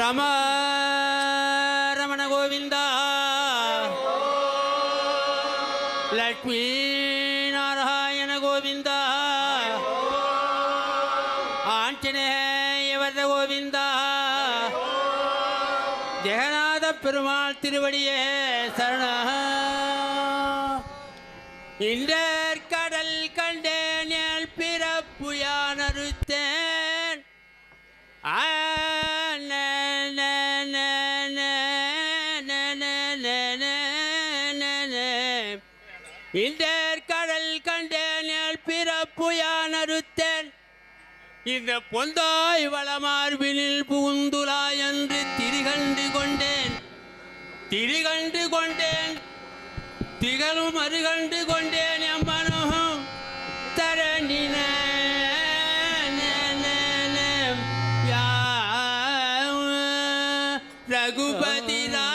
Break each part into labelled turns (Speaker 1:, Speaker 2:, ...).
Speaker 1: ரம ரமண கோவிந்தா லக்ஷ்மி நாராயண கோவிந்தா ஆஞ்சநேயவர கோவிந்தா। ஜெகநாத பெருமாள் திருவடியே சரண இண்டற்கடல் கண்டேன் பிறப்பு யானறுத்தேன் ஆ இந்தேர் கடல் கண்டேனேல் பிறப்பு யானறுத்தேன் இந்த பொந்தாய் வளமார்பினில் புகுந்துலா என்று திரிகண்டு கொண்டேன். திரிகண்டு கொண்டேன். திகழும் அருகண்டு கொண்டேன் என் மனமும்
Speaker 2: தரணின
Speaker 1: ரகுபதிரா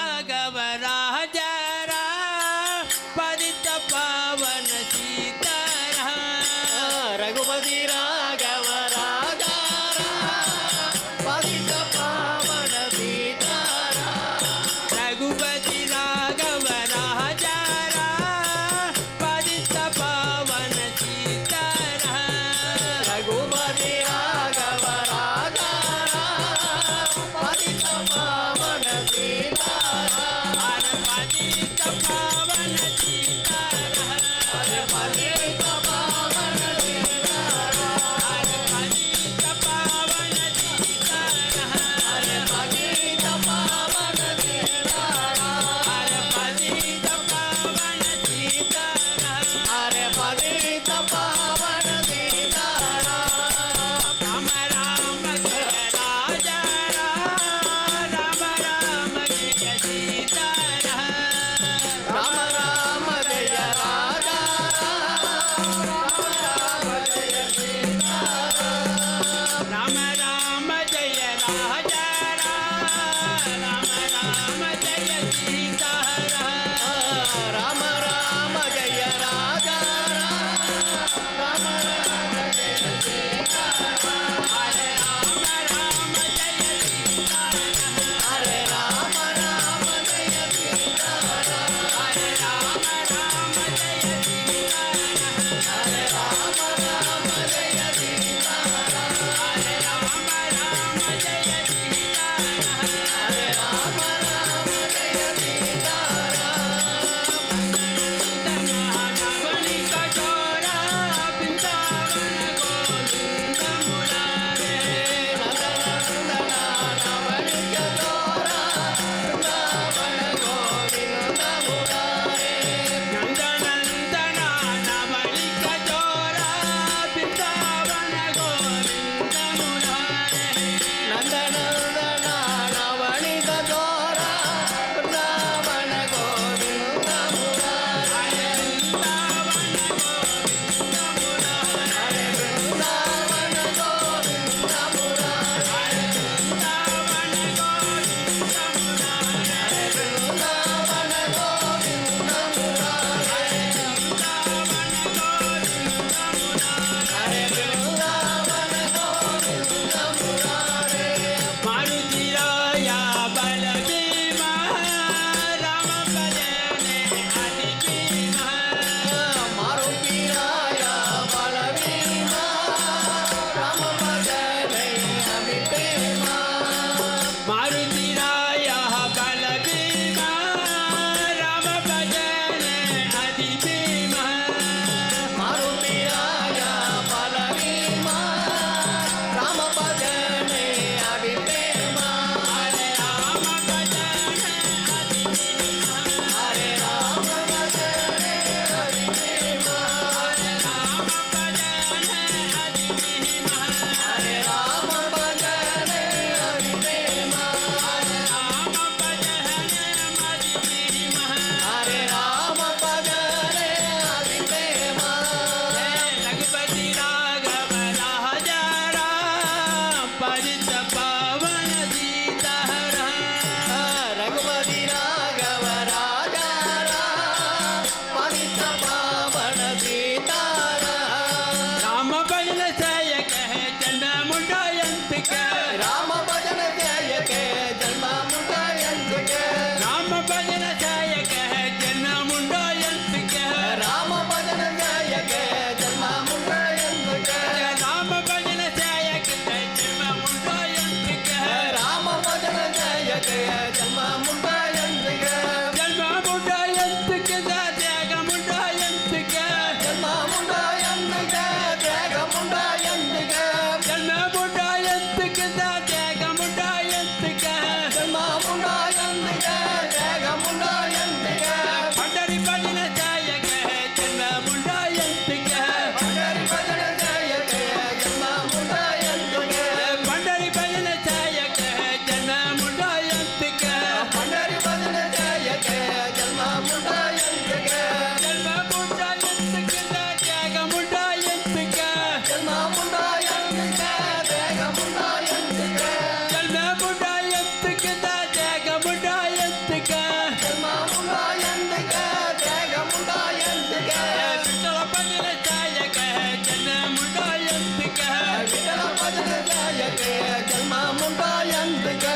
Speaker 1: జన్మముంటాయందుకే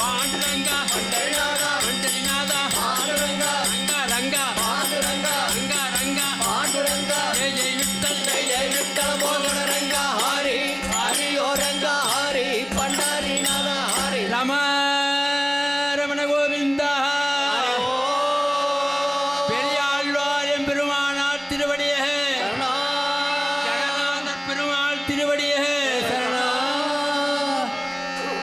Speaker 1: పాండ్రంగా